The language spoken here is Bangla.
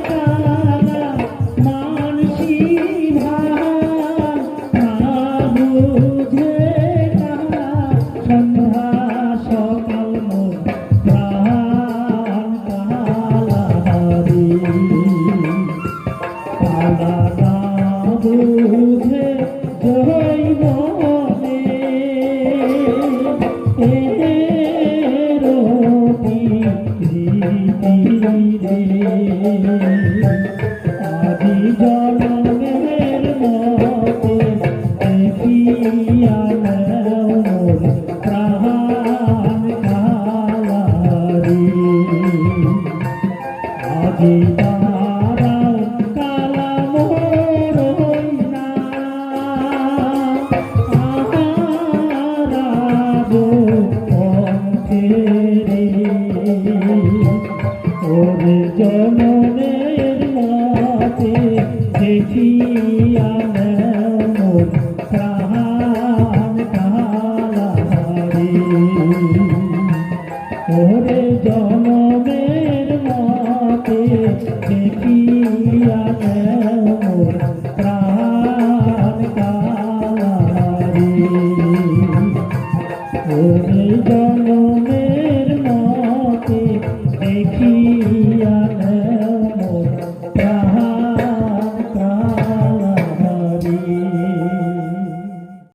Monica. আদি জনা ওরে জননের নাতে দেখিয়া মোর প্রাণ কালাহারি। ওরে জননের নাতে দেখিয়া মোর প্রাণ কালাহারি। ওরে জননের নাতে দেখি